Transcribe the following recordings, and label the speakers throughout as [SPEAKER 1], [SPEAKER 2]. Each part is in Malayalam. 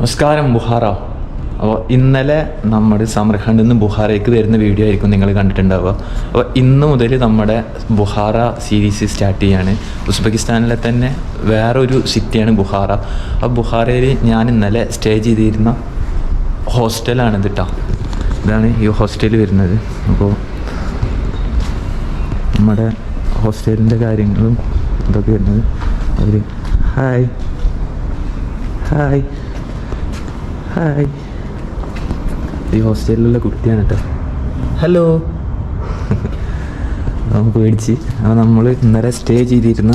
[SPEAKER 1] നമസ്കാരം ബുഹാറ. അപ്പോൾ ഇന്നലെ നമ്മുടെ സമർഖണ്ഡിൽ നിന്ന് ബുഹാറയ്ക്ക് വരുന്ന വീഡിയോ ആയിരിക്കും നിങ്ങൾ കണ്ടിട്ടുണ്ടാവുക. അപ്പോൾ ഇന്ന് മുതൽ നമ്മുടെ ബുഹാറ സീരീസ് സ്റ്റാർട്ട് ചെയ്യാണ്. ഉസ്ബെക്കിസ്ഥാനിലെ തന്നെ വേറൊരു സിറ്റിയാണ് ബുഹാറ. അപ്പോൾ ബുഹാറയിൽ ഞാൻ ഇന്നലെ സ്റ്റേ ചെയ്തിരുന്ന ഹോസ്റ്റലാണ് ഇത് കേട്ടോ ഇതാണ് ഈ ഹോസ്റ്റൽ വരുന്നത്. അപ്പോൾ നമ്മുടെ ഹോസ്റ്റലിന്റെ കാര്യങ്ങളും ഇതൊക്കെ വരുന്നത്. അവർ ഹായ് ഹായ് ഹായ്. ഈ ഹോസ്റ്റലിലുള്ള കുട്ടിയാണ് കേട്ടോ ഹലോ. അവൻ പേടിച്ച്. അപ്പോൾ നമ്മൾ ഇന്നലെ സ്റ്റേ ചെയ്തിരുന്ന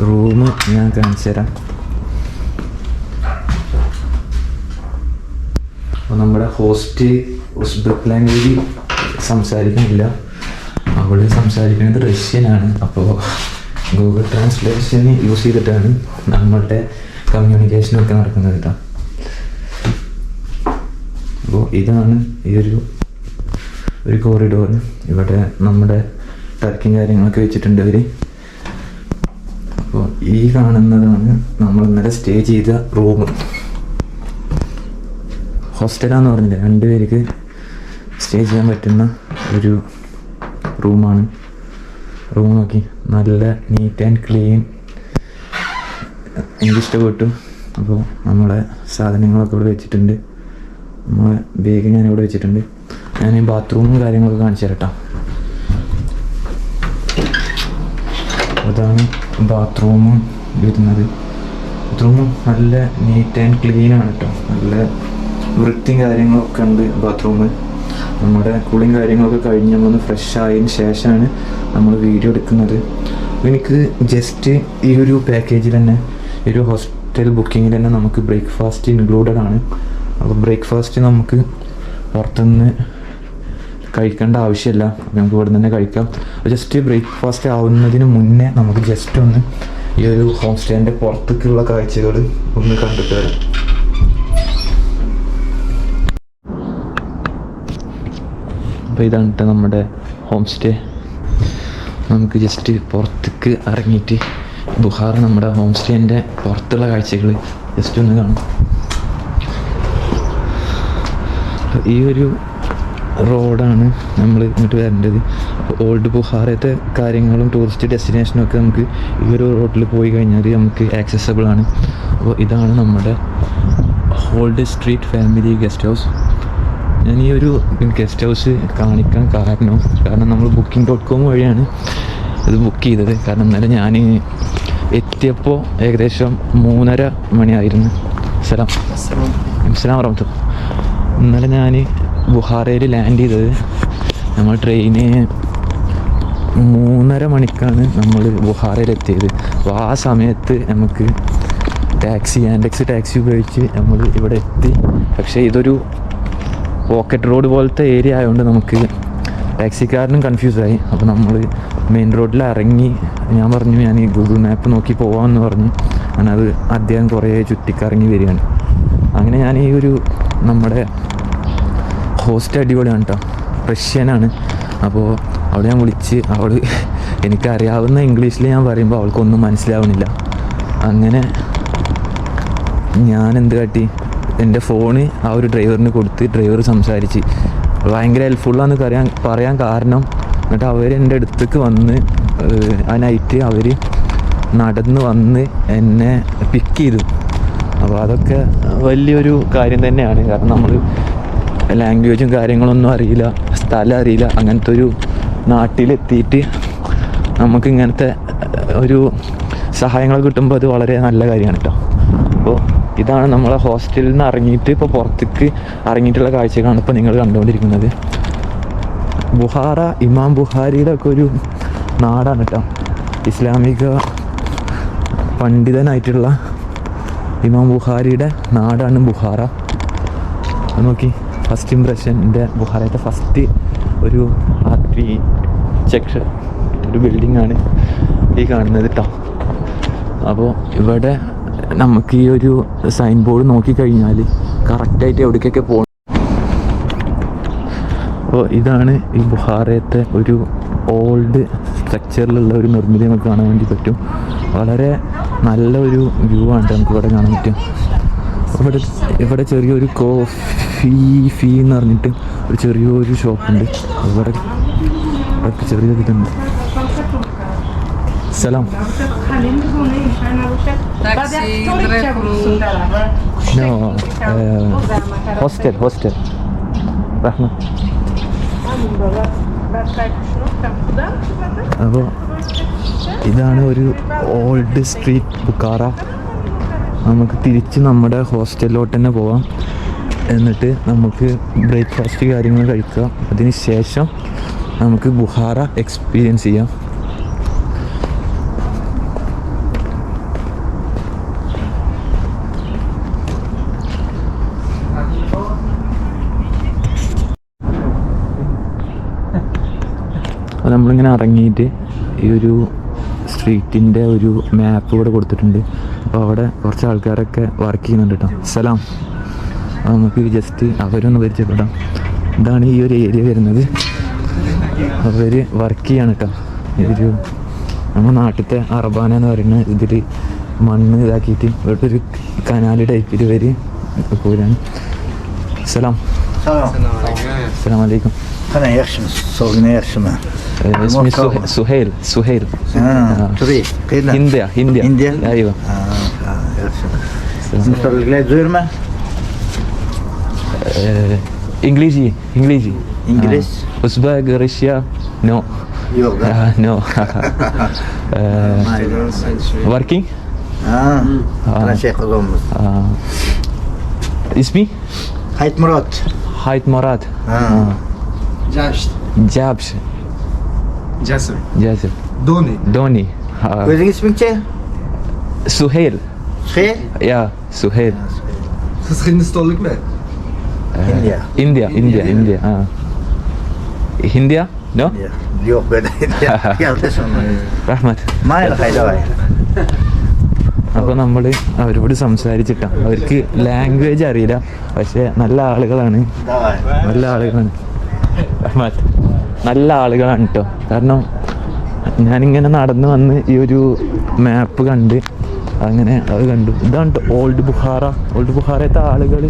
[SPEAKER 1] റൂം ഞാൻ കാണിച്ചു തരാം. അപ്പോൾ നമ്മുടെ ഹോസ്റ്റ് ഉസ്ബെക്ക് ലാംഗ്വേജ് സംസാരിക്കുന്നില്ല. അവൾ സംസാരിക്കുന്നത് റഷ്യനാണ് അപ്പോൾ ഗൂഗിൾ ട്രാൻസ്ലേഷൻ യൂസ് ചെയ്തിട്ടാണ് നമ്മളുടെ കമ്മ്യൂണിക്കേഷനൊക്കെ നടക്കുന്നത് കേട്ടോ അപ്പോൾ ഇതാണ് ഈ ഒരു ഒരു കോറിഡോർ ഇവിടെ നമ്മുടെ ടർക്കിങ് കാര്യങ്ങളൊക്കെ വെച്ചിട്ടുണ്ട് അവർ അപ്പോൾ ഈ കാണുന്നതാണ് നമ്മൾ ഇന്നലെ സ്റ്റേ ചെയ്ത റൂം ഹോസ്റ്റലാന്ന് പറഞ്ഞില്ല? രണ്ടുപേർക്ക് സ്റ്റേ ചെയ്യാൻ പറ്റുന്ന ഒരു റൂമാണ് റൂം നോക്കി. നല്ല നീറ്റ് ആൻഡ് ക്ലീൻ എനിക്കിഷ്ടപ്പെട്ടു. അപ്പോൾ നമ്മളെ സാധനങ്ങളൊക്കെ ഇവിടെ വെച്ചിട്ടുണ്ട്. നമ്മളെ ബാഗ് ഞാൻ ഇവിടെ വെച്ചിട്ടുണ്ട്. ഞാൻ ഈ ബാത്റൂമും കാര്യങ്ങളൊക്കെ കാണിച്ചു തരട്ടോ. അതാണ് ബാത്റൂമും വരുന്നത്. ബാത്റൂമും നല്ല നീറ്റ് ആൻഡ് ക്ലീൻ ആണ് കേട്ടോ നല്ല വൃത്തിയും കാര്യങ്ങളൊക്കെ ഉണ്ട് ബാത്റൂമ് നമ്മുടെ കൂളിങ് കാര്യങ്ങളൊക്കെ കഴിഞ്ഞ് നമ്മളൊന്ന് ഫ്രഷ് ആയതിന് ശേഷമാണ് നമ്മൾ വീഡിയോ എടുക്കുന്നത്. എനിക്ക് ജസ്റ്റ് ഈ ഒരു പാക്കേജിൽ തന്നെ ഈ ഒരു ഹോസ്റ്റൽ ബുക്കിങ്ങിൽ തന്നെ നമുക്ക് ബ്രേക്ക്ഫാസ്റ്റ് ഇൻക്ലൂഡഡ് ആണ്. അപ്പോൾ ബ്രേക്ക്ഫാസ്റ്റ് നമുക്ക് പുറത്തുനിന്ന് കഴിക്കേണ്ട ആവശ്യമില്ല. നമുക്ക് ഇവിടെ തന്നെ കഴിക്കാം. ജസ്റ്റ് ബ്രേക്ക്ഫാസ്റ്റ് ആവുന്നതിന് മുന്നേ നമുക്ക് ജസ്റ്റ് ഒന്ന് ഈ ഒരു ഹോം സ്റ്റേന്റെ പുറത്തേക്കുള്ള കാഴ്ചകൾ ഒന്ന് കണ്ടിട്ട് വരാം. അപ്പോൾ ഇതാണ് നമ്മുടെ ഹോം സ്റ്റേ നമുക്ക് ജസ്റ്റ് പുറത്തേക്ക് ഇറങ്ങിയിട്ട് ബുഹാർ നമ്മുടെ ഹോം സ്റ്റേന്റെ പുറത്തുള്ള കാഴ്ചകൾ ജസ്റ്റ് ഒന്ന് കാണാം അപ്പോൾ ഈ ഒരു റോഡാണ് നമ്മൾ ഇങ്ങോട്ട് വരേണ്ടത്. ഓൾഡ് ബുഹാറത്തെ കാര്യങ്ങളും ടൂറിസ്റ്റ് ഡെസ്റ്റിനേഷനും ഒക്കെ നമുക്ക് ഈ ഒരു റോഡിൽ പോയി കഴിഞ്ഞാൽ നമുക്ക് ആക്സസബിൾ ആണ്. അപ്പോൾ ഇതാണ് നമ്മുടെ old street family guest house ഞാൻ ഈ ഒരു ഗസ്റ്റ് ഹൗസ് കാണിക്കാൻ കാരണം കാരണം നമ്മൾ ബുക്കിംഗ് ഡോട്ട് കോം വഴിയാണ് ഇത് ബുക്ക് ചെയ്തത്. കാരണം ഇന്നലെ ഞാൻ എത്തിയപ്പോൾ ഏകദേശം മൂന്നര മണിയായിരുന്നു. സലാം അസ്സലാം. വറഹ്മത്ത് ഇന്നലെ ഞാൻ ബുഹാറയിൽ ലാൻഡ് ചെയ്തത്. നമ്മൾ ട്രെയിന് മൂന്നര മണിക്കാണ് നമ്മൾ ബുഹാറയിലെത്തിയത് അപ്പോൾ ആ സമയത്ത് നമുക്ക് ടാക്സി ആൻഡെക്സ് ടാക്സി ഉപയോഗിച്ച് നമ്മൾ ഇവിടെ എത്തി. പക്ഷേ ഇതൊരു പോക്കറ്റ് റോഡ് പോലത്തെ ഏരിയ ആയതുകൊണ്ട് നമുക്ക് ടാക്സിക്കാരനും കൺഫ്യൂസായി അപ്പോൾ നമ്മൾ മെയിൻ റോഡിൽ ഇറങ്ങി ഞാൻ പറഞ്ഞു ഞാൻ ഈ ഗൂഗിൾ മാപ്പ് നോക്കി പോകാമെന്ന് പറഞ്ഞു. അങ്ങനെ അത് അദ്ദേഹം കുറേ ചുറ്റിക്കറങ്ങി വരികയാണ്. അങ്ങനെ ഞാൻ ഈ ഒരു നമ്മുടെ ഹോസ്റ്റ് അടിപൊളിയാണ് കേട്ടോ റഷ്യനാണ്. അപ്പോൾ അവിടെ ഞാൻ വിളിച്ച് അവൾ എനിക്കറിയാവുന്ന ഇംഗ്ലീഷിൽ ഞാൻ പറയുമ്പോൾ അവൾക്കൊന്നും മനസ്സിലാവുന്നില്ല അങ്ങനെ ഞാൻ എന്ത് കാട്ടി? എന്റെ ഫോണ് ആ ഒരു ഡ്രൈവറിന് കൊടുത്ത് ഡ്രൈവർ സംസാരിച്ച്. ഭയങ്കര ഹെൽപ്ഫുള്ളാന്ന് പറയാൻ പറയാൻ കാരണം എന്നിട്ട് അവർ എന്റെ അടുത്തേക്ക് വന്ന് ആ നൈറ്റ് അവർ നടന്ന് വന്ന് എന്നെ പിക്ക് ചെയ്തു. അപ്പോൾ അതൊക്കെ വലിയൊരു കാര്യം തന്നെയാണ്. കാരണം നമ്മൾ ലാംഗ്വേജും കാര്യങ്ങളൊന്നും അറിയില്ല സ്ഥലം അറിയില്ല. അങ്ങനത്തെ ഒരു നാട്ടിലെത്തിയിട്ട് നമുക്ക് ഇങ്ങനത്തെ ഒരു സഹായങ്ങൾ കിട്ടുമ്പോൾ അത് വളരെ നല്ല കാര്യമാണ് കേട്ടോ അപ്പോൾ ഇതാണ് നമ്മളെ ഹോസ്റ്റലിൽ നിന്ന് ഇറങ്ങിയിട്ട് ഇപ്പോൾ പുറത്തേക്ക് ഇറങ്ങിയിട്ടുള്ള കാഴ്ചകളാണ് ഇപ്പോൾ നിങ്ങൾ കണ്ടുകൊണ്ടിരിക്കുന്നത്. ബുഹാറ ഇമാം ബുഹാരിയുടെ ഒക്കെ ഒരു നാടാണ് കേട്ടോ ഇസ്ലാമിക പണ്ഡിതനായിട്ടുള്ള ഇമാം ബുഹാരിയുടെ നാടാണ് ബുഹാറ. നോക്കി. ഫസ്റ്റ് ഇമ്പ്രഷൻ എന്റെ ബുഹാറത്തെ ഫസ്റ്റ് ഒരു ആർക്കിടെക്ചർ ഒരു ബിൽഡിംഗ് ആണ് ഈ കാണുന്നത് കേട്ടോ അപ്പോൾ ഇവിടെ നമുക്ക് ഈ ഒരു സൈൻ ബോർഡ് നോക്കിക്കഴിഞ്ഞാൽ കറക്റ്റായിട്ട് എവിടേക്കൊക്കെ പോകണം അപ്പോൾ ഇതാണ് ഈ ബുഹാറയത്തെ ഒരു ഓൾഡ് സ്ട്രക്ചറിലുള്ള ഒരു നിർമ്മിതി നമുക്ക് കാണാൻ വേണ്ടി പറ്റും. വളരെ നല്ല ഒരു വ്യൂ ആണ് നമുക്ക് ഇവിടെ കാണാൻ പറ്റും. ഇവിടെ ഇവിടെ ചെറിയൊരു കോഫി ഫീ ഫീ എന്ന് പറഞ്ഞിട്ട് ഒരു ചെറിയൊരു ഷോപ്പുണ്ട്. ഇവിടെ ഇവിടെ ചെറിയ ഇതുണ്ട്. സലാം. Hostel hostel. റഹ്മ അപ്പോൾ ഇതാണ് ഒരു ഓൾഡ് സ്ട്രീറ്റ് ബുക്കാറ. നമുക്ക് തിരിച്ച് നമ്മുടെ ഹോസ്റ്റലിലോട്ട് തന്നെ പോവാം. എന്നിട്ട് നമുക്ക് ബ്രേക്ക്ഫാസ്റ്റ് കാര്യങ്ങൾ കഴിക്കുക അതിന് ശേഷം നമുക്ക് ബുഹാറ എക്സ്പീരിയൻസ് ചെയ്യാം. അപ്പോൾ നമ്മളിങ്ങനെ ഇറങ്ങിയിട്ട് ഈ ഒരു സ്ട്രീറ്റിന്റെ ഒരു മാപ്പ് ഇവിടെ കൊടുത്തിട്ടുണ്ട്. അപ്പോൾ അവിടെ കുറച്ച് ആൾക്കാരൊക്കെ വർക്ക് ചെയ്യുന്നുണ്ട് കേട്ടോ സലാം. നമുക്ക് ജസ്റ്റ് അവരൊന്ന് പരിചയപ്പെടാം ഇതാണ് ഈ ഒരു ഏരിയ വരുന്നത് അവർ വർക്ക് ചെയ്യാണ് കേട്ടോ ഇതൊരു നമ്മുടെ നാട്ടിലത്തെ അറബാന എന്ന് പറയുന്ന ഇതിൽ മണ്ണ് ഇതാക്കിയിട്ട് ഇവിടെ ഒരു കനാല് ടൈപ്പിൽ വര് പോരാണ് സലാം സലാം വലൈക്കും
[SPEAKER 2] أنا يخشم صوغنا يخشم
[SPEAKER 1] اسمي سه- سهيل سهيل
[SPEAKER 2] آه طريق كده
[SPEAKER 1] هنديا هنديا
[SPEAKER 2] هنديا
[SPEAKER 1] ايوه
[SPEAKER 2] آه آه يخشم مستر الجلاد زيرما
[SPEAKER 1] Eh, İngilizce, İngilizce.
[SPEAKER 2] İngiliz.
[SPEAKER 1] Ah, Uzbek, Rusya. No.
[SPEAKER 2] Yok.
[SPEAKER 1] no. Ah, eh, working?
[SPEAKER 2] Ha.
[SPEAKER 1] Translate kılığımız.
[SPEAKER 2] İsmi?
[SPEAKER 3] Hayt
[SPEAKER 1] Murat.
[SPEAKER 3] Hayt
[SPEAKER 1] Murat.
[SPEAKER 3] Ha.
[SPEAKER 1] Ah. Cabş.
[SPEAKER 2] Cabş. Jasım. Jasım.
[SPEAKER 1] Doni.
[SPEAKER 2] Doni.
[SPEAKER 1] Özün ismin
[SPEAKER 3] ne? Suhel. Suhel?
[SPEAKER 2] Şey?
[SPEAKER 1] Ya, Suhel. Siz Hindistonluk mu? India
[SPEAKER 2] India India ആ India no
[SPEAKER 1] yok
[SPEAKER 2] böyle yanlış Rahmat
[SPEAKER 1] അപ്പോൾ നമ്മൾ അവരോട് സംസാരിച്ചിട്ടാ. അവർക്ക് ലാംഗ്വേജ് അറിയില്ല. പക്ഷേ നല്ല ആളുകളാണ്. നല്ല ആളുകളാണ്. റഹ്മത്ത് നല്ല ആളുകളാണ് കേട്ടോ കാരണം ഞാനിങ്ങനെ നടന്നു വന്ന് ഈ ഒരു മാപ്പ് കണ്ട് അങ്ങനെ അത് കണ്ടു. ഇതാണ് ഓൾഡ് ബുഹാറ ഓൾഡ് ബുഹാറത്തെ ആളുകൾ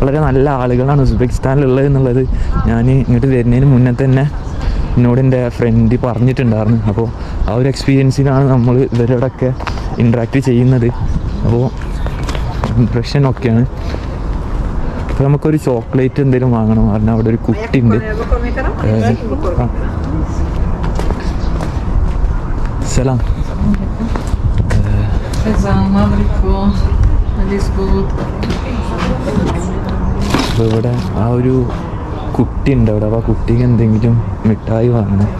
[SPEAKER 1] വളരെ നല്ല ആളുകളാണ് ഉസ്ബെക്കിസ്ഥാനിലുള്ളത് എന്നുള്ളത്. ഞാൻ ഇങ്ങോട്ട് വരുന്നതിന് മുന്നേ തന്നെ എന്നോട് എന്റെ ഫ്രണ്ട് പറഞ്ഞിട്ടുണ്ടായിരുന്നു. അപ്പോൾ ആ ഒരു എക്സ്പീരിയൻസിലാണ് നമ്മൾ ഇവരോടൊക്കെ ഇൻട്രാക്ട് ചെയ്യുന്നത്. അപ്പോൾ ഇമ്പ്രഷൻ ഒക്കെയാണ്. അപ്പോൾ നമുക്കൊരു ചോക്ലേറ്റ് എന്തെങ്കിലും വാങ്ങണം. പറഞ്ഞാൽ അവിടെ ഒരു കുട്ടി ഉണ്ട് സലാം അപ്പോൾ ഇവിടെ ആ ഒരു കുട്ടി ഉണ്ട് അവിടെ. അപ്പോൾ ആ കുട്ടിക്ക് എന്തെങ്കിലും മിഠായി വാങ്ങണം.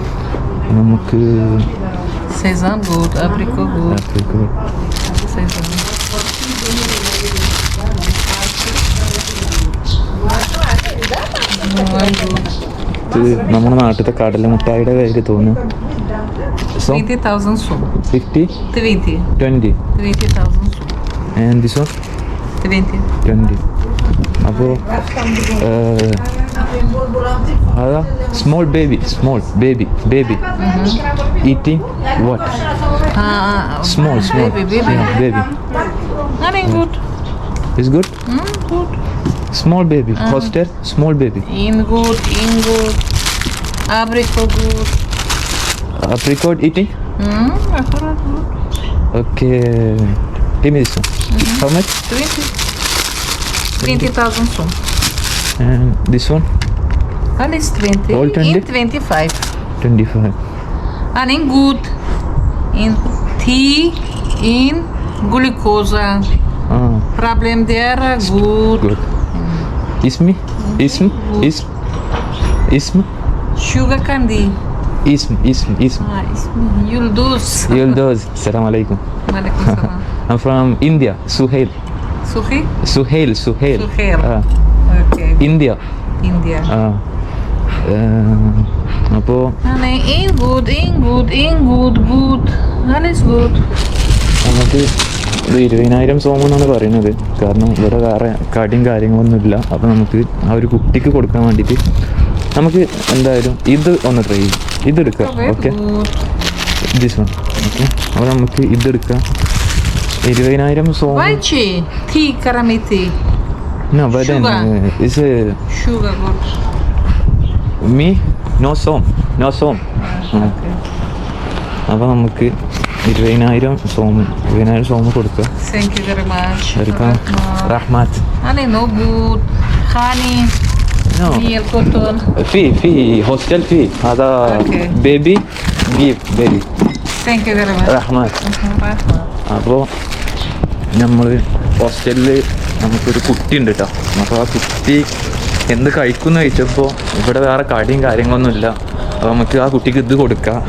[SPEAKER 1] നമുക്ക്. ഇത് നമ്മുടെ നാട്ടിലത്തെ കടല മിഠായിയുടെ പേര് തോന്നുന്നു.
[SPEAKER 4] so 50,000
[SPEAKER 1] 50?
[SPEAKER 4] 20.
[SPEAKER 1] 20.
[SPEAKER 4] 20,000 soon.
[SPEAKER 1] And this one?
[SPEAKER 4] 20.
[SPEAKER 1] 20. Abu, uh, small baby, small baby, baby. Mhm. Eating
[SPEAKER 4] what?
[SPEAKER 1] Uh, Small, small.
[SPEAKER 4] Baby, baby.
[SPEAKER 1] Yeah,
[SPEAKER 4] baby. Nothing good.
[SPEAKER 1] It's good?
[SPEAKER 4] Mm, good.
[SPEAKER 1] Small baby, uh-huh. hostel, small baby.
[SPEAKER 4] In good, in good. Abrico good. Gut.
[SPEAKER 1] apricot eating
[SPEAKER 4] Hm, gut.
[SPEAKER 1] okay give me this one Mm -hmm. how much
[SPEAKER 4] 20. 20.000 sum.
[SPEAKER 1] and this one
[SPEAKER 4] Alles 20.
[SPEAKER 1] All 20?
[SPEAKER 4] In 25.
[SPEAKER 1] 25
[SPEAKER 4] Ah, nem gut. In tea, in glucose.
[SPEAKER 1] ah
[SPEAKER 4] Problem der gut.
[SPEAKER 1] good Mm. ism ism ism ism
[SPEAKER 4] Sugar candy.
[SPEAKER 1] Ism ism ism
[SPEAKER 4] Ah, ismi Yıldız.
[SPEAKER 1] Yıldız Selam alaikum. I'm from India Suhail
[SPEAKER 4] Suhi?
[SPEAKER 1] Suhail Suhail
[SPEAKER 4] Suhail.
[SPEAKER 1] Ah,
[SPEAKER 4] Okay.
[SPEAKER 1] India
[SPEAKER 4] India.
[SPEAKER 1] ah അപ്പോൾ
[SPEAKER 4] Ah, nee, in good, in good, in gut, gut. Alles gut.
[SPEAKER 1] നമുക്ക് ഒരു ഇരുപതിനായിരം സോമം എന്നാണ് പറയുന്നത് കാരണം ഇവിടെ വേറെ കടിയും കാര്യങ്ങളൊന്നുമില്ല അപ്പോൾ നമുക്ക് ആ ഒരു കുട്ടിക്ക് കൊടുക്കാൻ വേണ്ടിയിട്ട് നമുക്ക് എന്തായാലും ഇത് ഒന്ന് ട്രൈ ചെയ്യും ഇതെടുക്കാം ഓക്കെ. ദിസ് വൺ ഓക്കെ അപ്പോൾ നമുക്ക് ഇതെടുക്കാം ഇരുപതിനായിരം സോം No, but then
[SPEAKER 4] Sugar.
[SPEAKER 1] uh, is uh,
[SPEAKER 4] sugar
[SPEAKER 1] me no som, no som. അപ്പോൾ നമുക്ക് ഇരുപതിനായിരം സോം ഇരുപതിനായിരം സോം കൊടുക്കുക
[SPEAKER 4] you very much.
[SPEAKER 1] Welcome
[SPEAKER 4] Rahmat no good. Honey,
[SPEAKER 1] No.
[SPEAKER 4] meal cotton.
[SPEAKER 1] في في هوستل في هذا
[SPEAKER 4] Okay.
[SPEAKER 1] بيبي جيب بيبي
[SPEAKER 4] Thank you very much.
[SPEAKER 1] റഹ്മാത്ത്
[SPEAKER 4] Rahma.
[SPEAKER 1] അപ്പോൾ നമ്മൾ ഹോസ്റ്റലിൽ നമുക്കൊരു കുട്ടി ഉണ്ട് കേട്ടോ അപ്പോൾ ആ കുട്ടി എന്ത് കഴിക്കുമെന്ന് ചോദിച്ചപ്പോൾ ഇവിടെ വേറെ കടിയും കാര്യങ്ങളൊന്നുമില്ല അപ്പോൾ നമുക്ക് ആ കുട്ടിക്ക് ഇത് കൊടുക്കാം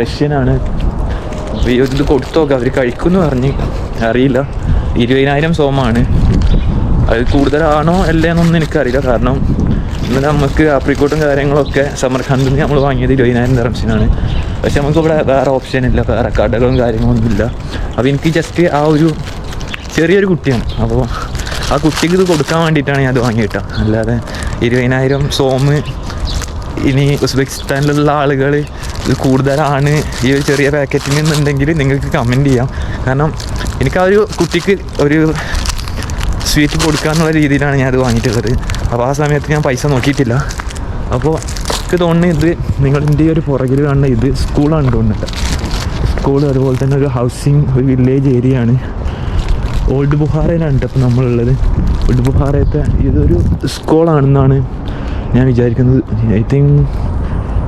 [SPEAKER 1] റഷ്യനാണ് അപ്പോൾ ഈ ഇത് കൊടുത്തു നോക്കാം അവർ കഴിക്കുമെന്ന് പറഞ്ഞ് അറിയില്ല ഇരുപതിനായിരം സോമാണ് അത് കൂടുതലാണോ അല്ലേന്നൊന്നും എനിക്കറിയില്ല. കാരണം ഇന്ന് നമുക്ക് ആപ്രിക്കോട്ടും കാര്യങ്ങളൊക്കെ സമർഖാണ്ടിൽ നിന്ന് നമ്മൾ വാങ്ങിയത് ഇരുപതിനായിരം ദറംസിനാണ് പക്ഷെ നമുക്ക് ഇവിടെ വേറെ ഓപ്ഷൻ ഇല്ല. വേറെ കടകളും കാര്യങ്ങളൊന്നും ഇല്ല അപ്പോൾ എനിക്ക് ജസ്റ്റ് ആ ഒരു ചെറിയൊരു കുട്ടിയാണ്. അപ്പോൾ ആ കുട്ടിക്ക് ഇത് കൊടുക്കാൻ വേണ്ടിയിട്ടാണ് ഞാൻ അത് വാങ്ങിയിട്ട അല്ലാതെ ഇരുപതിനായിരം സോമ് ഇനി ഉസ്ബെക്കിസ്ഥാനിലുള്ള ആളുകൾ ഇത് കൂടുതലാണ് ഈ ഒരു ചെറിയ പാക്കറ്റിൽ നിന്നുണ്ടെങ്കിൽ നിങ്ങൾക്ക് കമന്റ് ചെയ്യാം. കാരണം എനിക്ക് ആ ഒരു കുട്ടിക്ക് ഒരു സ്വീറ്റ് കൊടുക്കാന്നുള്ള രീതിയിലാണ് ഞാൻ അത് വാങ്ങിയിട്ടുള്ളത്. അപ്പോൾ ആ സമയത്ത് ഞാൻ പൈസ നോക്കിയിട്ടില്ല. അപ്പോൾ എനിക്ക് തോന്നുന്നു ഇത് നിങ്ങളിന്റെ ഒരു പുറകിൽ കാണുന്ന ഇത് സ്കൂളാണ് തോന്നുന്നത് സ്കൂൾ അതുപോലെ തന്നെ ഒരു ഹൗസിങ് ഒരു വില്ലേജ് ഏരിയ ആണ്. ഓൾഡ് ബുഹാറയിലാണ് അപ്പോൾ നമ്മളുള്ളത്. ഓൾഡ് ബുഹാറയത്തെ ഇതൊരു സ്കൂളാണെന്നാണ് ഞാൻ വിചാരിക്കുന്നത്. I think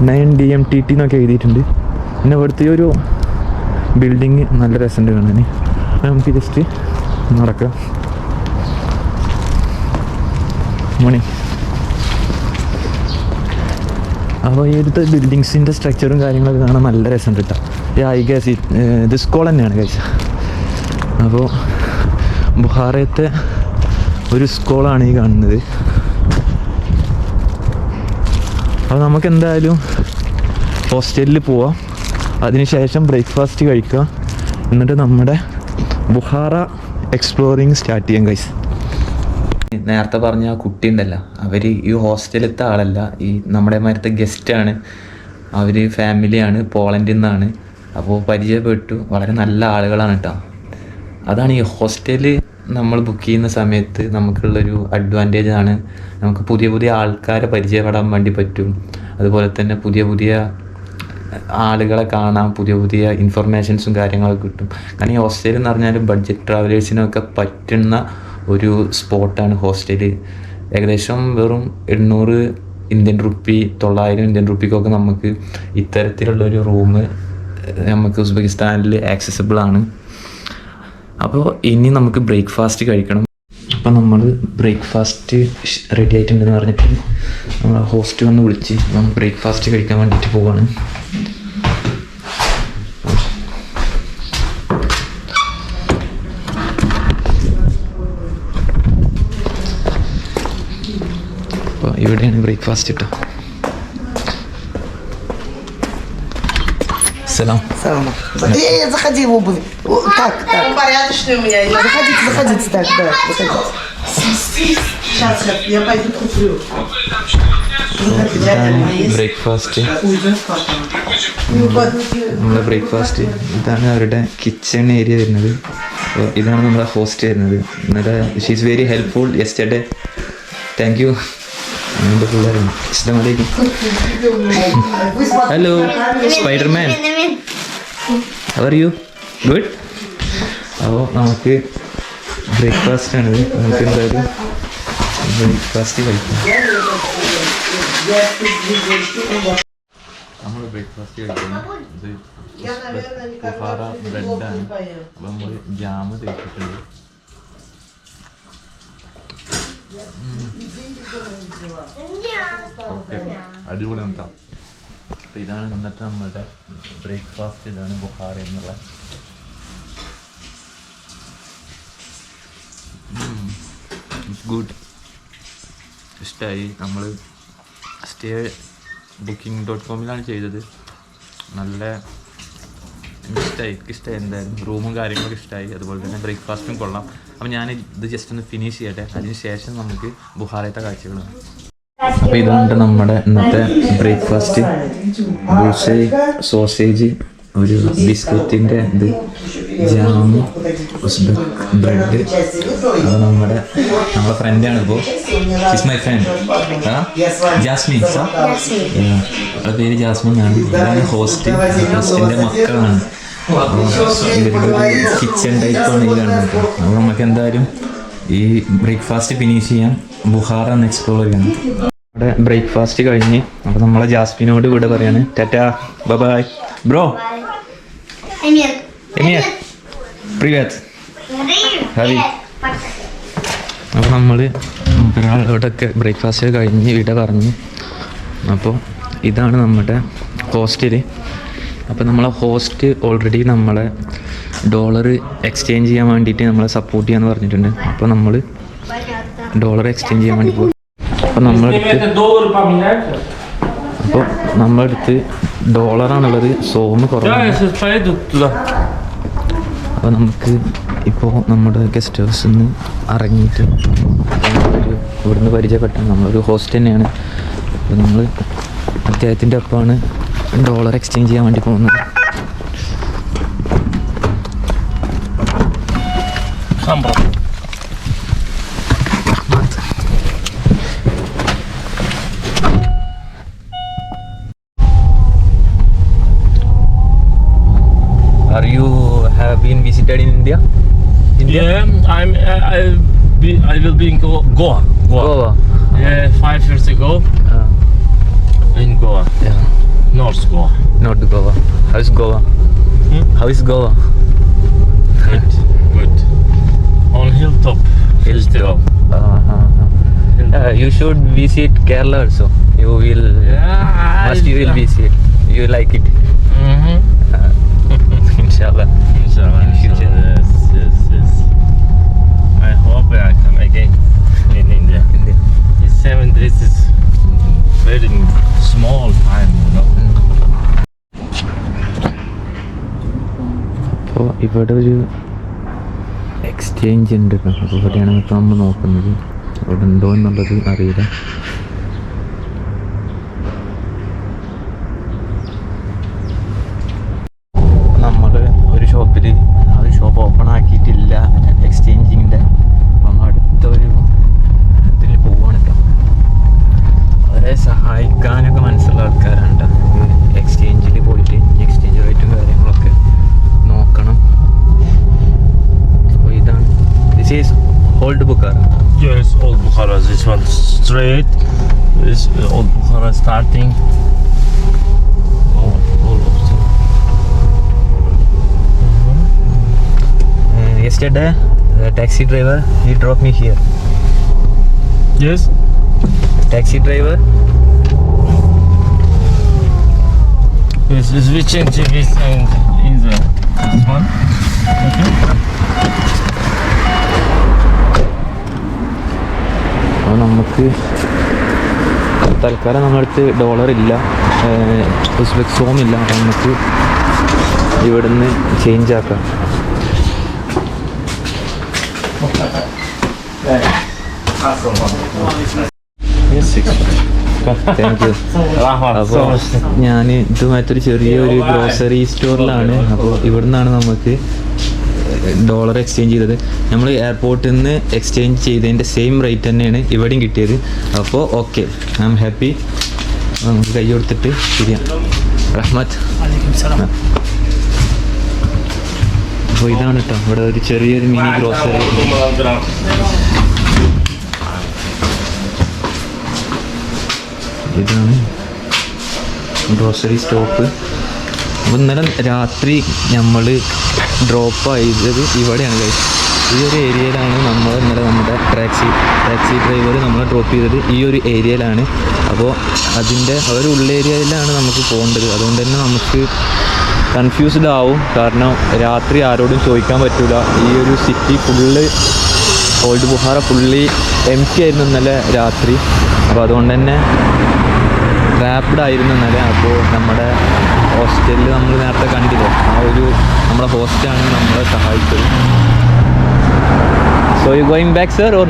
[SPEAKER 1] nine D M T T എന്നൊക്കെ എഴുതിയിട്ടുണ്ട്. പിന്നെ ഇവിടുത്തെ ഒരു ബിൽഡിങ് നല്ല രസമുണ്ട് കാണാൻ നമുക്ക് ജസ്റ്റ് നടക്കാം. മണി. അപ്പോൾ ഈ അടുത്ത ബിൽഡിങ്സിന്റെ സ്ട്രക്ചറും കാര്യങ്ങളൊക്കെ കാണാൻ നല്ല രസം കിട്ടാം. ഈ ഐ ഗസ് ഇത് സ്കോൾ തന്നെയാണ് കഴിച്ച അപ്പോൾ ബുഹാറയത്തെ ഒരു സ്കോളാണ് ഈ കാണുന്നത്. അപ്പോൾ നമുക്ക് എന്തായാലും ഹോസ്റ്റലിൽ പോവാം അതിനുശേഷം ബ്രേക്ക്ഫാസ്റ്റ് കഴിക്കുക. എന്നിട്ട് നമ്മുടെ ബുഹാറ എക്സ്പ്ലോറിങ് സ്റ്റാർട്ട് ചെയ്യാം കൈസ് നേരത്തെ പറഞ്ഞ ആ കുട്ടി ഉണ്ടല്ലോ അവർ ഈ ഹോസ്റ്റലിലത്തെ ആളല്ല ഈ നമ്മുടെ മരത്തെ ഗസ്റ്റാണ് അവർ ഫാമിലിയാണ് പോളണ്ടിൽ നിന്നാണ്. അപ്പോൾ പരിചയപ്പെട്ടു. വളരെ നല്ല ആളുകളാണ് കേട്ടോ അതാണ് ഈ ഹോസ്റ്റലിൽ നമ്മൾ ബുക്ക് ചെയ്യുന്ന സമയത്ത് നമുക്കുള്ളൊരു അഡ്വാന്റേജ് ആണ്. നമുക്ക് പുതിയ പുതിയ ആൾക്കാരെ പരിചയപ്പെടാൻ വേണ്ടി പറ്റും. അതുപോലെ തന്നെ പുതിയ പുതിയ ആളുകളെ കാണാം പുതിയ പുതിയ ഇൻഫർമേഷൻസും കാര്യങ്ങളൊക്കെ കിട്ടും. കാരണം ഈ ഹോസ്റ്റൽ എന്ന് പറഞ്ഞാൽ ബഡ്ജറ്റ് ട്രാവലേഴ്സിനൊക്കെ പറ്റുന്ന ഒരു സ്പോട്ടാണ് ഹോസ്റ്റൽ. ഏകദേശം വെറും എണ്ണൂറ് ഇന്ത്യൻ റുപ്പി തൊള്ളായിരം ഇന്ത്യൻ റുപ്പിക്കൊക്കെ നമുക്ക് ഇത്തരത്തിലുള്ളൊരു റൂം നമുക്ക് ഉസ്ബെക്കിസ്ഥാനിൽ ആക്സസിബിൾ ആണ്. അപ്പോൾ ഇനി നമുക്ക് ബ്രേക്ക്ഫാസ്റ്റ് കഴിക്കണം. അപ്പം നമ്മൾ ബ്രേക്ക്ഫാസ്റ്റ് റെഡി ആയിട്ടുണ്ടെന്ന് പറഞ്ഞിട്ട് നമ്മൾ ഹോസ്റ്റ് വന്ന് വിളിച്ച് നമ്മൾ ബ്രേക്ക്ഫാസ്റ്റ് കഴിക്കാൻ വേണ്ടിയിട്ട് പോവാണ്. ഇവിടെയാണ് ബ്രേക്ക്ഫാസ്റ്റ് കിട്ടുക സലാം
[SPEAKER 5] Сама. Э, заходи в обувь. О, Так, так.
[SPEAKER 4] Порядочный у меня.
[SPEAKER 5] Заходите, заходите, так, да, заходите. Сейчас я, я пойду куплю.
[SPEAKER 1] ഇതാണ് ബ്രേക്ക്ഫാസ്റ്റ് നമ്മുടെ ബ്രേക്ക്ഫാസ്റ്റ് ഇതാണ് അവരുടെ കിച്ചൺ ഏരിയ വരുന്നത് അപ്പോൾ ഇതാണ് നമ്മുടെ ഹോസ്റ്റ് വരുന്നത് എന്നിട്ട് she's very helpful yesterday thank you hello spiderman how are you good അപ്പോൾ നമുക്ക് ബ്രേക്ക്ഫാസ്റ്റ് ആണ് നമുക്ക് എന്തായാലും ബ്രേക്ക്ഫാസ്റ്റ് കഴിക്കാം. നമ്മൾ ബ്രേക്ക്ഫാസ്റ്റ് കഴിക്കുന്നത് ഇത് ബ്രെഡാണ്. അപ്പോൾ നമ്മൾ ജാമ് തേച്ചിട്ടുണ്ട്. അടിപൊളി നോക്കാം അപ്പം ഇതാണ് ഇന്നത്തെ നമ്മുടെ ബ്രേക്ക്ഫാസ്റ്റ്. ഇതാണ് ബുഹാർ എന്നുള്ള. ഗുഡ് ഇഷ്ടമായി നമ്മൾ സ്റ്റേ ബുക്കിംഗ് ഡോട്ട് കോമിലാണ് ചെയ്തത്. നല്ല ഇഷ്ടമായി ഇഷ്ടമായി എന്തായാലും. റൂമും കാര്യങ്ങളൊക്കെ ഇഷ്ടമായി അതുപോലെ തന്നെ ബ്രേക്ക്ഫാസ്റ്റും കൊള്ളാം. അപ്പോൾ ഞാൻ ഇത് ജസ്റ്റ് ഒന്ന് ഫിനിഷ് ചെയ്യട്ടെ. അതിനുശേഷം നമുക്ക് ബുഹാറത്തെ കാഴ്ചകൾ അപ്പോൾ ഇതുകൊണ്ട് നമ്മുടെ ഇന്നത്തെ ബ്രേക്ക്ഫാസ്റ്റ് ബുൾസൈ സോസേജ് ഒരു ബിസ്ക്കറ്റിന്റെ ഇത് ജാമ് ഉസ്ബെക്ക് ബ്രെഡ് അത് നമ്മുടെ നമ്മുടെ ഫ്രണ്ടാണ് ഇപ്പോൾ ഇസ് മൈ ഫ്രണ്ട് ജാസ്മിൻ സാ അവരുടെ പേര് ജാസ്മിൻ ആണ്. ഹോസ്റ്റ് ഹോസ്റ്റിന്റെ മക്കളാണ്. കിച്ചൺ ടൈപ്പാണ് ഈ കാണുന്നത്. അപ്പോൾ നമുക്ക് എന്തായാലും ഈ ബ്രേക്ക്ഫാസ്റ്റ് ഫിനിഷ് ചെയ്യാൻ ബുഹാറ എക്സ്പ്ലോർ ചെയ്യണം ഇവിടെ ബ്രേക്ക്ഫാസ്റ്റ് കഴിഞ്ഞ് അപ്പൊ നമ്മളെ ജാസ്മിനോട് ഇവിടെ പറയാണ്. ടാറ്റാ ബബായ് ബ്രോ അപ്പൊ നമ്മൾ ഒരാളോടൊക്കെ നമ്മൾ ബ്രേക്ക്ഫാസ്റ്റ് കഴിഞ്ഞ് ഇവിടെ പറഞ്ഞു. അപ്പോൾ ഇതാണ് നമ്മുടെ ഹോസ്റ്റൽ അപ്പോൾ നമ്മളെ ഹോസ്റ്റ് ഓൾറെഡി നമ്മളെ ഡോളർ എക്സ്ചേഞ്ച് ചെയ്യാൻ വേണ്ടിയിട്ട് നമ്മളെ സപ്പോർട്ട് ചെയ്യാന്ന് പറഞ്ഞിട്ടുണ്ട്. അപ്പോൾ നമ്മൾ ഡോളർ എക്സ്ചേഞ്ച് ചെയ്യാൻ വേണ്ടി പോകും അപ്പോൾ നമ്മളെടുത്ത് അപ്പോൾ നമ്മളെടുത്ത് ഡോളറാണുള്ളത് സോമ് കുറവാണ്. അപ്പോൾ നമുക്ക് ഇപ്പോൾ നമ്മുടെ ഗസ്റ്റ് ഹൗസിൽ നിന്ന് ഇറങ്ങിയിട്ട് ഒരു ഇവിടുന്ന് പരിചയപ്പെട്ട നമ്മളൊരു ഹോസ്റ്റ് തന്നെയാണ്. അപ്പോൾ നമ്മൾ അദ്ദേഹത്തിന്റെ ഒപ്പമാണ് ഡോളർ എക്സ്ചേഞ്ച് ചെയ്യാൻ വേണ്ടി പോകുന്നത് are you have been visited in India
[SPEAKER 6] Yeah, I'm. Uh, I'll be. I will be in Goa. Goa. Goa.
[SPEAKER 1] Goa
[SPEAKER 6] Yeah, five years ago in Goa, North Goa.
[SPEAKER 1] North Goa. How is Goa?
[SPEAKER 6] Hmm?
[SPEAKER 1] How is Goa?
[SPEAKER 6] Good. Good. On hilltop. Hilltop.
[SPEAKER 1] Uh, -huh. uh, you should visit Kerala also. You will.
[SPEAKER 6] Yeah,
[SPEAKER 1] must you will visit. You like it.
[SPEAKER 6] Mm-hmm.
[SPEAKER 1] Uh,
[SPEAKER 6] inshallah.
[SPEAKER 1] Inshallah.
[SPEAKER 6] Inshallah, yes, yes, yes. I hope I come again in India.
[SPEAKER 1] India.
[SPEAKER 6] Seven days is very small time.
[SPEAKER 1] അപ്പോൾ ഇവിടെ ഒരു എക്സ്ചേഞ്ച് ഉണ്ട്. അപ്പോൾ ഇവിടെയാണ് ഇപ്പോൾ നമ്മൾ നോക്കുന്നത്. അവിടെ ഉണ്ടോ എന്നുള്ളത് അറിയില്ല.
[SPEAKER 6] straight. This old Bukhara starting. Oh, all, uh-huh. all
[SPEAKER 1] yesterday, the taxi driver he dropped me here.
[SPEAKER 6] Yes.
[SPEAKER 1] Taxi driver.
[SPEAKER 6] Yes, is we changing this and in the this one.
[SPEAKER 1] നമുക്ക് തൽക്കാലം നമ്മുടെ അടുത്ത് ഡോളർ ഇല്ല. സോം ഇല്ല. അപ്പം നമുക്ക് ഇവിടുന്ന് ചേഞ്ച് ആക്കാം. അപ്പോൾ ഞാൻ ഇതുമായിട്ടൊരു ചെറിയൊരു ഗ്രോസറി സ്റ്റോറിലാണ് അപ്പോൾ ഇവിടുന്നാണ് നമുക്ക് ഡോളർ എക്സ്ചേഞ്ച് ചെയ്തത്. നമ്മൾ എയർപോർട്ടിൽ നിന്ന് എക്സ്ചേഞ്ച് ചെയ്തതിന്റെ സെയിം റേറ്റ് തന്നെയാണ് ഇവിടെയും കിട്ടിയത്. അപ്പോൾ ഓക്കെ ഐ എം ഹാപ്പി നമുക്ക് കൈ കൊടുത്തിട്ട് ശരിയാണ് റഹ്മത്ത്. അപ്പോൾ ഇതാണ് കേട്ടോ ഇവിടെ ഒരു ചെറിയൊരു മിനി ഗ്രോസറി ഇതാണ് ഗ്രോസറി സ്റ്റോപ്പ് അപ്പോൾ ഇന്നലെ രാത്രി നമ്മൾ ഡ്രോപ്പ് ആയത് ഇവിടെയാണ് ഗൈസ് ഈ ഒരു ഏരിയയിലാണ് നമ്മൾ ഇന്നലെ നമ്മുടെ ടാക്സി ടാക്സി ഡ്രൈവർ നമ്മൾ ഡ്രോപ്പ് ചെയ്തത്. ഈ ഒരു ഏരിയയിലാണ്. അപ്പോൾ അതിന്റെ ഒരു ഉള്ളേരിയയിലാണ് നമുക്ക് പോകേണ്ടത്. അതുകൊണ്ട് തന്നെ നമുക്ക് കൺഫ്യൂസ്ഡ് ആവും. കാരണം രാത്രി ആരോടും ചോദിക്കാൻ പറ്റില്ല ഈ ഒരു city full old Bukhara fully empty ആയിരുന്നു ഇന്നലെ രാത്രി. അപ്പോൾ അതുകൊണ്ട് തന്നെ ട്രാപ്ഡ് ആയിരുന്നു ഇന്നലെ. അപ്പോൾ നമ്മുടെ ഹോസ്റ്റലിൽ നമ്മൾ നേരത്തെ കണ്ടില്ലേ? ആ ഒരു നമ്മുടെ ഹോസ്റ്റാണ് നമ്മളെ സഹായിച്ചത് so you going back sir or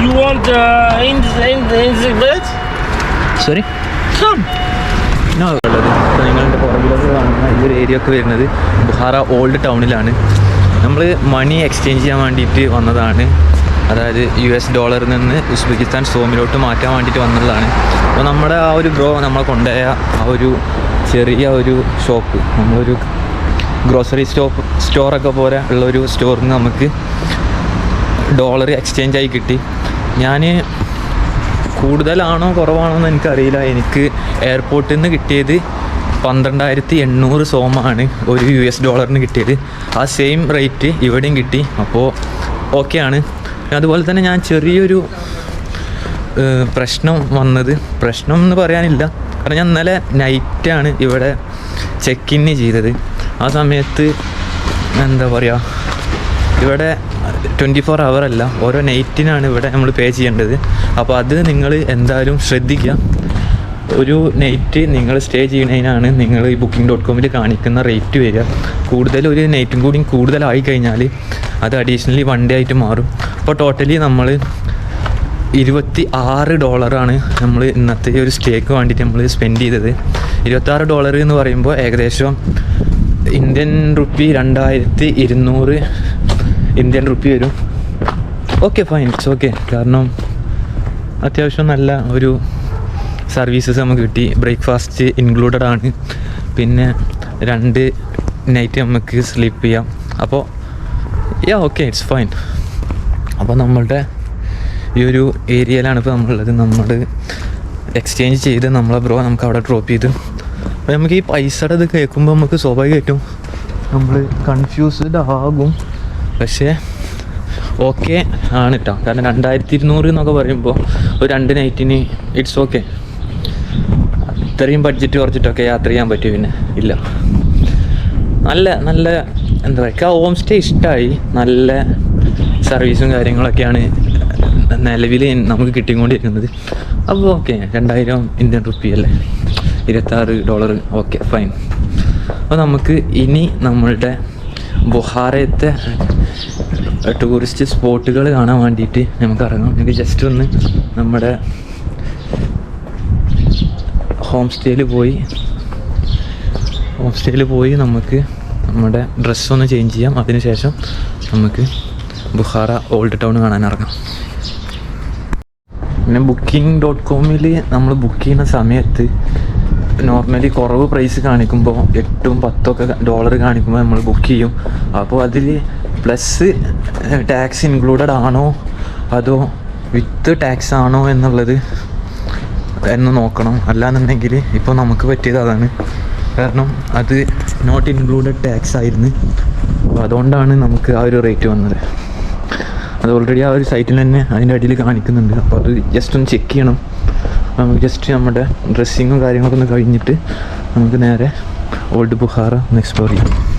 [SPEAKER 6] You want uh, in in in the bed?
[SPEAKER 1] Sorry ഉള്ളത്. ഇപ്പോൾ നിങ്ങളുടെ പുറകിലൊക്കെ കാണുന്ന ഈ ഒരു ഏരിയ ഒക്കെ വരുന്നത് ബുഹാറ ഓൾഡ് ടൗണിലാണ്. നമ്മൾ മണി എക്സ്ചേഞ്ച് ചെയ്യാൻ വേണ്ടിയിട്ട് വന്നതാണ്. അതായത് യു എസ് ഡോളറിൽ നിന്ന് ഉസ്ബെക്കിസ്ഥാൻ സോമിലോട്ട് മാറ്റാൻ വേണ്ടിയിട്ട് വന്നതാണ് അപ്പോൾ നമ്മുടെ ആ ഒരു ബ്രോ നമ്മളെ കൊണ്ടുപോയ ആ ഒരു ചെറിയ ഒരു ഷോപ്പ് നമ്മളൊരു ഗ്രോസറി സ്റ്റോപ്പ് സ്റ്റോറൊക്കെ പോലെ ഉള്ള ഒരു സ്റ്റോറിൽ നിന്ന് നമുക്ക് ഡോളർ എക്സ്ചേഞ്ച് ആയി കിട്ടി. ഞാൻ കൂടുതലാണോ കുറവാണോ എന്ന് എനിക്കറിയില്ല. എനിക്ക് എയർപോർട്ടിൽ നിന്ന് കിട്ടിയത് പന്ത്രണ്ടായിരത്തി എണ്ണൂറ് സോമാണ് ഒരു യു എസ് ഡോളറിന് കിട്ടിയത്. ആ സെയിം റേറ്റ് ഇവിടെയും കിട്ടി. അപ്പോൾ ഓക്കെയാണ് അതുപോലെ തന്നെ ഞാൻ ചെറിയൊരു പ്രശ്നം വന്നത്. പ്രശ്നം എന്ന് പറയാനില്ല. കാരണം ഞാൻ ഇന്നലെ നൈറ്റാണ് ഇവിടെ ചെക്ക് ഇൻ ചെയ്തത്. ആ സമയത്ത് എന്താ പറയുക ഇവിടെ ട്വന്റി ഫോർ അവർ അല്ല ഓരോ നൈറ്റിനാണ് ഇവിടെ നമ്മൾ പേ ചെയ്യേണ്ടത്. അപ്പോൾ അത് നിങ്ങൾ എന്തായാലും ശ്രദ്ധിക്കുക ഒരു നൈറ്റ് നിങ്ങൾ സ്റ്റേ ചെയ്യുന്നതിനാണ് നിങ്ങൾ ഈ ബുക്കിംഗ് ഡോട്ട് കോമിൽ കാണിക്കുന്ന റേറ്റ് വരിക. കൂടുതൽ ഒരു നൈറ്റും കൂടി കൂടുതലായി കഴിഞ്ഞാൽ അത് അഡീഷണലി വൺ ഡേ ആയിട്ട് മാറും. അപ്പോൾ ടോട്ടലി നമ്മൾ ഇരുപത്തി ആറ് ഡോളറാണ് നമ്മൾ ഇന്നത്തെ ഒരു സ്റ്റേക്ക് വേണ്ടിയിട്ട് നമ്മൾ സ്പെൻഡ് ചെയ്തത്. ഇരുപത്താറ് ഡോളർ എന്ന് പറയുമ്പോൾ ഏകദേശം ഇന്ത്യൻ റുപ്പി രണ്ടായിരത്തി ഇരുന്നൂറ് ഇന്ത്യൻ റുപ്പി വരും. ഓക്കെ ഫൈൻ ഇറ്റ്സ് ഓക്കെ കാരണം അത്യാവശ്യം നല്ല ഒരു സർവീസസ് നമുക്ക് കിട്ടി. ബ്രേക്ക്ഫാസ്റ്റ് ഇൻക്ലൂഡഡ് ആണ്. പിന്നെ രണ്ട് നൈറ്റ് നമുക്ക് സ്ലീപ്പ് ചെയ്യാം. അപ്പോൾ യാ ഓക്കെ ഇറ്റ്സ് ഫൈൻ അപ്പോൾ നമ്മളുടെ ഈ ഒരു ഏരിയയിലാണ് ഇപ്പോൾ നമ്മളുള്ളത്. നമ്മൾ എക്സ്ചേഞ്ച് ചെയ്ത് നമ്മളെ ബ്രോ നമുക്ക് അവിടെ ഡ്രോപ്പ് ചെയ്തു. അപ്പോൾ നമുക്ക് ഈ പൈസയുടെ ഇത് കേൾക്കുമ്പോൾ നമുക്ക് സ്വാഭാവികമായിട്ടും നമ്മൾ കൺഫ്യൂസ്ഡ് ആകും. പക്ഷേ ഓക്കെ ആണ് കേട്ടോ കാരണം രണ്ടായിരത്തി ഇരുന്നൂറ് എന്നൊക്കെ പറയുമ്പോൾ ഒരു രണ്ട് നൈറ്റിന് ഇറ്റ്സ് ഓക്കെ ഇത്രയും ബഡ്ജറ്റ് കുറച്ചിട്ടൊക്കെ യാത്ര ചെയ്യാൻ പറ്റും പിന്നെ? ഇല്ല. നല്ല നല്ല എന്താ പറയുക ഹോം സ്റ്റേ ഇഷ്ടമായി നല്ല സർവീസും കാര്യങ്ങളൊക്കെയാണ് നിലവിൽ നമുക്ക് കിട്ടിക്കൊണ്ടിരിക്കുന്നത്. അപ്പോൾ ഓക്കെ രണ്ടായിരം ഇന്ത്യൻ റുപ്പി അല്ലേ? ഇരുപത്താറ് ഡോളർ ഓക്കെ ഫൈൻ അപ്പോൾ നമുക്ക് ഇനി നമ്മളുടെ ബുഹാറയത്തെ ടൂറിസ്റ്റ് സ്പോട്ടുകൾ കാണാൻ വേണ്ടിയിട്ട് നമുക്ക് ഇറങ്ങാം. നമുക്ക് ജസ്റ്റ് ഒന്ന് നമ്മുടെ ഹോം സ്റ്റേയിൽ പോയി. ഹോം സ്റ്റേയിൽ പോയി നമുക്ക് നമ്മുടെ ഡ്രസ്സ് ഒന്ന് ചേഞ്ച് ചെയ്യാം. അതിനുശേഷം നമുക്ക് ബുഹാറ ഓൾഡ് ടൗൺ കാണാൻ ഇറങ്ങാം. പിന്നെ ബുക്കിംഗ് ഡോട്ട് കോമിൽ നമ്മൾ ബുക്ക് ചെയ്യുന്ന സമയത്ത് നോർമലി കുറവ് പ്രൈസ് കാണിക്കുമ്പോൾ എട്ടും ഒക്കെ ഡോളർ കാണിക്കുമ്പോൾ നമ്മൾ ബുക്ക് ചെയ്യും. അപ്പോൾ അതിൽ പ്ലസ് ടാക്സ് ഇൻക്ലൂഡഡ് ആണോ? അതോ വിത്ത് ടാക്സ് ആണോ എന്നുള്ളത് എന്ന് നോക്കണം. അല്ലാന്നുണ്ടെങ്കിൽ ഇപ്പോൾ നമുക്ക് പറ്റിയത് അതാണ്. കാരണം അത് നോട്ട് ഇൻക്ലൂഡഡ് ടാക്സ് ആയിരുന്നു. അപ്പോൾ അതുകൊണ്ടാണ് നമുക്ക് ആ ഒരു റേറ്റ് വന്നത്. അത് ഓൾറെഡി ആ ഒരു സൈറ്റിൽ തന്നെ അതിന്റെ അടിയിൽ കാണിക്കുന്നുണ്ട്. അപ്പോൾ അത് ജസ്റ്റ് ഒന്ന് ചെക്ക് ചെയ്യണം. നമുക്ക് ജസ്റ്റ് നമ്മുടെ ഡ്രസ്സിങ്ങും കാര്യങ്ങളൊക്കെ ഒന്ന് കഴിഞ്ഞിട്ട് നമുക്ക് നേരെ ഓൾഡ് ബുഹാറ ഒന്ന് എക്സ്പ്ലോർ ചെയ്യാം.